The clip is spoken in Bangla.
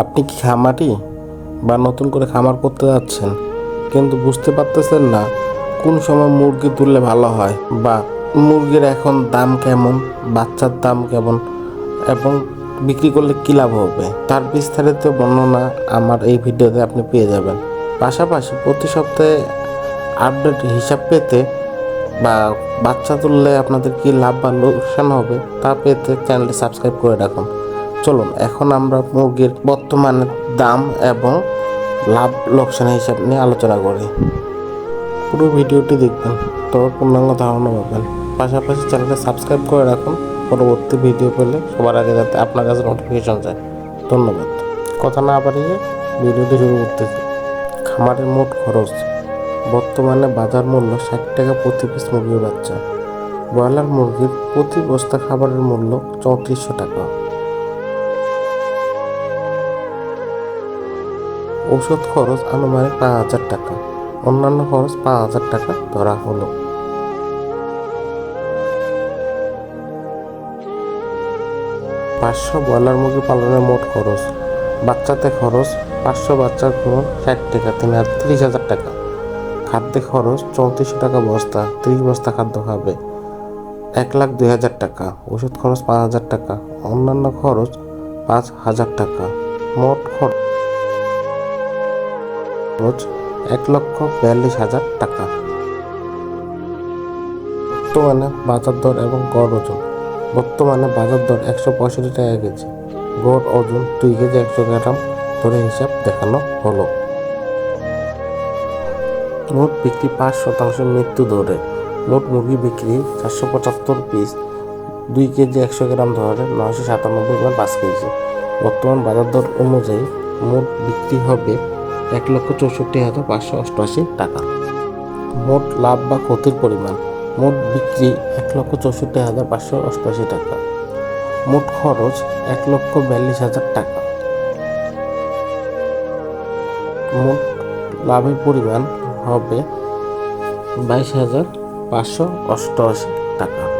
আপনি কি খামারি বা নতুন করে খামার করতে যাচ্ছেন? কিন্তু বুঝতে পারতেছেন না কোন সময় মুরগি তুললে ভালো হয় বা মুরগির এখন দাম কেমন, বাচ্চার দাম কেমন এবং বিক্রি করলে কী লাভ হবে? তার বিস্তারিত বর্ণনা আমার এই ভিডিওতে আপনি পেয়ে যাবেন। পাশাপাশি প্রতি সপ্তাহে আপডেট হিসাব পেতে বা বাচ্চা তুললে আপনাদের কি লাভ বা লোকসান হবে তা পেতে চ্যানেলটি সাবস্ক্রাইব করে রাখুন। চলুন, এখন আমরা মুরগির বর্তমানে দাম এবং লাভ লোকসানের হিসাব নিয়ে আলোচনা করি। পুরো ভিডিওটি দেখবেন তবে পূর্ণাঙ্গ ধারণা পাবেন। পাশাপাশি চ্যানেলটা সাবস্ক্রাইব করে রাখুন, পরবর্তী ভিডিও পেলে সবার আগে যাতে আপনার কাছে নোটিফিকেশন যায়। ধন্যবাদ। কথা না বাড়িয়ে ভিডিওটি শুরু করতেছি। খামারের মোট খরচ, বর্তমানে বাজার মূল্য ষাট টাকা প্রতি পিস মুরগির বাচ্চা। ব্রয়লার মুরগির প্রতি বস্তা খাবারের মূল্য চৌত্রিশশো টাকা। ঔষধ খরচ আনুমানিক পাঁচ হাজার টাকা। অন্যান্য খরচ পাঁচ হাজার টাকা ধরা হলো। পাঁচশো ব্রয়লার মুরগি পালনের মোট খরচ। বাচ্চাতে খরচ পাঁচশো বাচ্চার খরচ ষাট টাকা, তিন হাজার, তিরিশ হাজার টাকা। খাদ্যে খরচ চৌত্রিশশো টাকা বস্তা, তিরিশ বস্তা খাদ্য খাবে। এক লাখ দুই হাজার টাকা ওষুধ খরচ পাঁচ হাজার টাকা। অন্যান্য খরচ পাঁচ হাজার টাকা। মোট খরচ এক লক্ষ বিয়াল্লিশ হাজার টাকা। বর্তমানে বাজার দর এবং গড় ওজন। বর্তমানে বাজার দর একশো পঁয়ষট্টি টাকা কেজি। গড় ওজন দুই কেজি একশো গ্রাম ধরে হিসাব দেখানো হলো। মোট বিক্রি পাঁচ শতাংশ মৃত্যু দরে। মোট মুরগি বিক্রি চারশো পঁচাত্তর পিস দুই কেজি একশো গ্রাম ধরে নয়শো সাতানব্বই গ্রাম পাঁচ কেজি। বর্তমান বাজার দর অনুযায়ী মোট বিক্রি হবে এক লক্ষ চৌষট্টি হাজার পাঁচশো অষ্টআশি টাকা। মোট লাভ বা ক্ষতির পরিমাণ, মোট বিক্রি এক লক্ষ চৌষট্টি হাজার পাঁচশো অষ্টআশি টাকা। মোট খরচ এক লক্ষ বিয়াল্লিশ হাজার টাকা। মোট লাভের পরিমাণ হবে বাইশ হাজার পাঁচশো অষ্টআশি টাকা।